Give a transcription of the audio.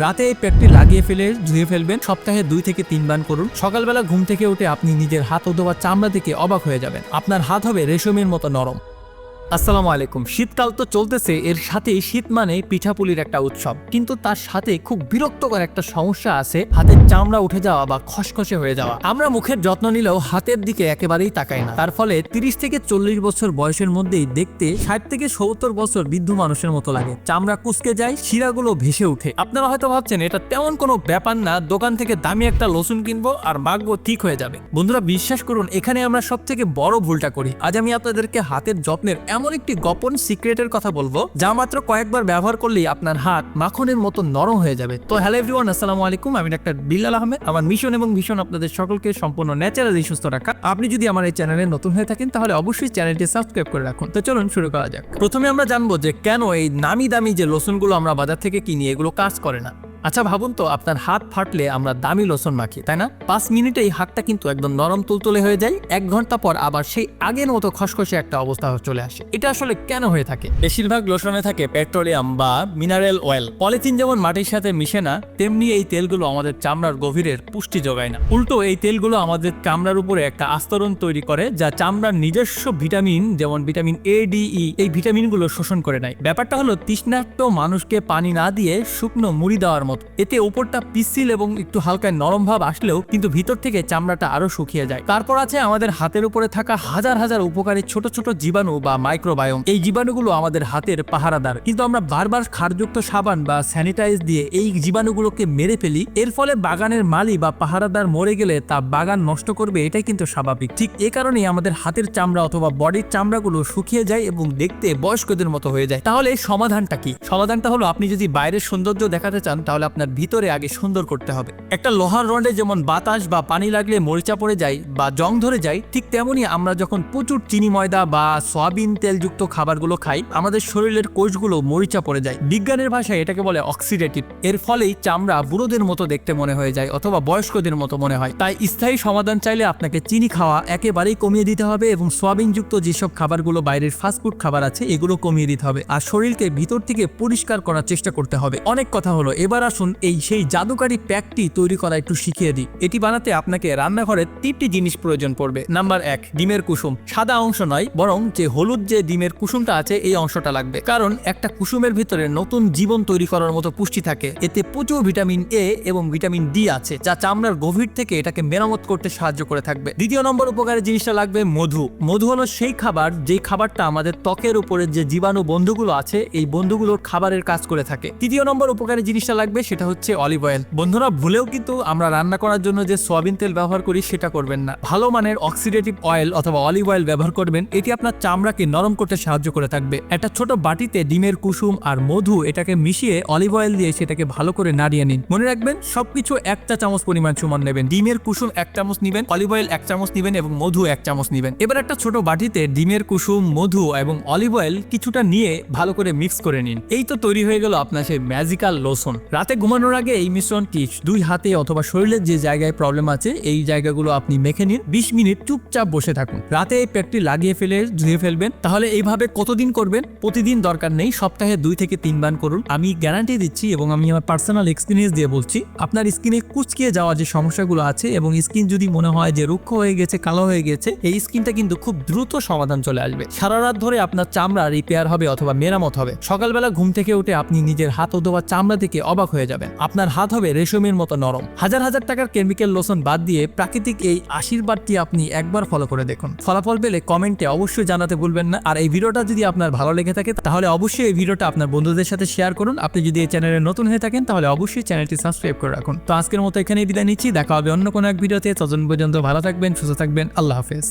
রাতে এই প্যাকটি লাগিয়ে ফেলে, ধুয়ে ফেলবেন, সপ্তাহে দুই থেকে তিন তিনবার করুন। সকালবেলা ঘুম থেকে উঠে আপনি নিজের হাত অথবা চামড়া থেকে অবাক হয়ে যাবেন। আপনার হাত হবে রেশমের মতো নরম। আসসালামু আলাইকুম। শীতকাল তো চলতেছে, এর সাথেই শীত মানে পিঠাপুলির একটা উৎসব। কিন্তু তার সাথে খুব বিরক্তকর একটা সমস্যা আছে, হাতের চামড়া উঠে যাওয়া বা খসখসে হয়ে যাওয়া। আমরা মুখের যত্ন নিলেও হাতের দিকে একেবারেই তাকাই না। তার ফলে তিরিশ থেকে চল্লিশ বছর বয়সের মধ্যেই দেখতে ষাট থেকে সত্তর বছর বৃদ্ধ মানুষের মতো লাগে। চামড়া কুচকে যায়, শিরাগুলো ভেসে উঠে আপনারা হয়তো ভাবছেন, এটা তেমন কোনো ব্যাপার না, দোকান থেকে দামি একটা লসুন কিনবো আর ভাগ্য ঠিক হয়ে যাবে। বন্ধুরা, বিশ্বাস করুন, এখানে আমরা সব থেকে বড় ভুলটা করি। আজ আমি আপনাদেরকে হাতের যত্নের এমন একটি গোপন সিক্রেটের কথা বলব, যা মাত্র কয়েকবার ব্যবহার করলেই আপনার হাত মাখনের মতো নরম হয়ে যাবে। তো হ্যালো এভরিওয়ান আসসালামু আলাইকুম, আমি ডাক্তার বিল্লাল আহমেদ। আমার মিশন এবং ভীষণ আপনাদের সকলকে সম্পূর্ণ ন্যাচারালি সুস্থ রাখা। আপনি যদি আমার এই চ্যানেলে নতুন হয়ে থাকেন, তাহলে অবশ্যই চ্যানেলটি সাবস্ক্রাইব করে রাখুন। তো চলুন শুরু করা যাক। প্রথমে আমরা জানব যে কেন এই নামি দামি যে লোশনগুলো আমরা বাজার থেকে কিনি, এগুলো কাজ করে না। আচ্ছা ভাবুন তো, আপনার হাত ফাটলে আমরা দামি লোশন মাখি, তাই না? পাঁচ মিনিটে এই হাতটা কিন্তু একদম নরম তুলতুলে হয়ে যায়, এক ঘণ্টা পর আবার সেই আগের মতো খসখসে একটা অবস্থা চলে আসে। এটা আসলে কেন হয়ে থাকে? বেশিরভাগ লোশনে থাকে পেট্রোলিয়াম বা মিনারেল অয়েল। পলিথিন যেমন মাটির সাথে মিশে না, তেমনি এই তেলগুলো আমাদের চামড়ার গভীরের পুষ্টি যোগায় না। উল্টো, এই তেলগুলো আমাদের চামড়ার উপরে একটা আস্তরণ তৈরি করে, যা চামড়ার নিজস্ব ভিটামিন, যেমন ভিটামিন এ ডি ই এই ভিটামিনগুলো শোষণ করে নেয়। ব্যাপারটা হলো, তৃষ্ণার্ত মানুষকে পানি না দিয়ে শুকনো মুড়ি দেওয়ার মতো। এতে উপরটা পিসিল এবং একটু হালকা নরম ভাব আসলেও কিন্তু ভিতর থেকে চামড়াটা আরও শুকিয়ে যায়। তারপর আছে আমাদের হাতের উপরে থাকা হাজার হাজার উপকারী ছোট ছোট জীবাণু বা মাইক্রোবায়োম এই জীবাণুগুলো আমাদের হাতের পাহারাদার। কিন্তু আমরা বারবার ক্ষারযুক্ত সাবান বা স্যানিটাইজ দিয়ে এই জীবাণুগুলোকে মেরে ফেলি। এর ফলে বাগানের মালি বা পাহারাদার মরে গেলে তা বাগান নষ্ট করবে, এটাই কিন্তু স্বাভাবিক। ঠিক এ কারণেই আমাদের হাতের চামড়া অথবা বডির চামড়াগুলো শুকিয়ে যায় এবং দেখতে বয়স্কদের মতো হয়ে যায়। তাহলে সমাধানটা কি? সমাধানটা হলো আপনি যদি বাইরের সৌন্দর্য দেখাতে চান, তাহলে আপনার ভিতরে আগে সুন্দর করতে হবে। একটা লোহার রডে যেমন বাতাস বা পানি লাগলে মরিচা পড়ে যায় বা জং ধরে যায়, ঠিক তেমনই আমরা যখন প্রচুর চিনি ময়দা বা সয়াবিন তেলযুক্ত খাবারগুলো খাই, আমাদের শরীরের কোষগুলো মরিচা পড়ে যায়। বিজ্ঞানের ভাষায় এটাকে বলে অক্সিডেটিভ এর ফলেই চামড়া বুড়োদের মতো দেখতে মনে হয়ে যায় অথবা বয়স্কদের মতো মনে হয়। তাই স্থায়ী সমাধান চাইলে আপনাকে চিনি খাওয়া একেবারেই কমিয়ে দিতে হবে এবং সয়াবিনযুক্ত যেসব খাবারগুলো বাইরের ফাস্টফুড খাবার আছে, এগুলো কমিয়ে দিতে হবে। আর শরীরকে ভিতর থেকে পরিষ্কার করার চেষ্টা করতে হবে। অনেক কথা হলো। এবার আসুন, এই সেই জাদুকারী প্যাকটি তৈরি করা একটু শিখিয়ে দিই। এটি বানাতে আপনাকে রান্নাঘরে তিনটি জিনিস প্রয়োজন পড়বে। নাম্বার এক, ডিমের কুসুম। সাদা অংশ নয়, বরং যে হলুদ যে ডিমের কুসুমটা আছে, এই অংশটা লাগবে। কারণ একটা কুসুমের ভিতরে নতুন জীবন তৈরি করার মতো পুষ্টি থাকে। এতে প্রচুর ভিটামিন এ এবং ভিটামিন ডি আছে, যা চামড়ার গভীর থেকে এটাকে মেরামত করতে সাহায্য করে থাকবে। দ্বিতীয় নম্বর উপকারের জিনিসটা লাগবে মধু। মধু হলো সেই খাবার, যেই খাবারটা আমাদের ত্বকের উপরে যে জীবাণু বন্ধুগুলো আছে, এই বন্ধুগুলোর খাবারের কাজ করে থাকে। তৃতীয় নম্বর উপকারী জিনিসটা লাগবে সেটা হচ্ছে অলিভ অয়েল। বন্ধুরা, ভুলেও কিন্তু আমরা রান্না করার জন্য যে সয়াবিন তেল ব্যবহার করি সেটা করবেন না। ভালো মানের অক্সিডেটিভ অয়েল অথবা অলিভ অয়েল ব্যবহার করবেন। এটি আপনার চামড়াকে নরম করতে সাহায্য করে থাকবে। একটা ছোট বাটিতে ডিমের কুসুম আর মধু এটাকে মিশিয়ে অলিভ অয়েল দিয়ে সেটাকে ভালো করে নাড়িয়ে নিন। মনে রাখবেন, সবকিছু একটা চামচ পরিমাণ সমান নেবেন। ডিমের কুসুম এক চামচ নিবেন অলিভ অয়েল এক চামচ নিবেন এবং মধু এক চামচ নিবেন। এবার একটা ছোট বাটিতে ডিমের কুসুম, মধু এবং অলিভ অয়েল কিছুটা নিয়ে ভালো করে মিক্স করে নিন। এই তো তৈরি হয়ে গেল আপনার সেই ম্যাজিক্যাল লোশন রাতে ঘুমানোর আগে এই মিশ্রণটি দুই হাতে অথবা শরীরের যে জায়গায় প্রবলেম আছে, এই জায়গাগুলো আপনি মেখে নিন। বিশ মিনিট চুপচাপ বসে থাকুন। রাতে এই প্যাকটি লাগিয়ে ফেলে, ধুয়ে ফেলবেন। তাহলে এইভাবে কতদিন করবেন? প্রতিদিন দরকার নেই। সপ্তাহে দুই থেকে তিনবার করুন। আমি গ্যারান্টি দিচ্ছি এবং আমি আমার পার্সোনাল এক্সপিরিয়েন্স দিয়ে বলছি, আপনার স্কিনে কুচকিয়ে যাওয়া যে সমস্যাগুলো আছে এবং স্কিন যদি মনে হয় যে রুক্ষ হয়ে গেছে, কালো হয়ে গেছে, এই স্কিনটা কিন্তু খুব দ্রুত সমাধান চলে আসবে। সারা রাত ধরে আপনার চামড়া রিপেয়ার হবে অথবা মেরামত হবে। সকালবেলা ঘুম থেকে উঠে আপনি নিজের হাত অথবা চামড়া থেকে অবাক হয়ে যাবেন আপনার হাত হবে রেশমের মতো নরম। হাজার হাজার টাকার কেমিক্যাল লোশন বাদ দিয়ে প্রাকৃতিক এই আশীর্বাদটি আপনি একবার ফলো করে দেখুন। ফলাফল পেলে কমেন্টে অবশ্যই জানাতে ভুলবেন না। আর এই ভিডিওটা যদি আপনার ভালো লেগে থাকে, তাহলে অবশ্যই এই ভিডিওটা আপনার বন্ধুদের সাথে শেয়ার করুন। আপনি যদি এই চ্যানেলে নতুন হয়ে থাকেন, তাহলে অবশ্যই চ্যানেলটি সাবস্ক্রাইব করে রাখুন। তো আজকের মতো এখানেই বিদায় নিচ্ছি। দেখা হবে অন্য কোনো এক ভিডিওতে। ততদিন পর্যন্ত ভালো থাকবেন, সুস্থ থাকবেন। আল্লাহ হাফেজ।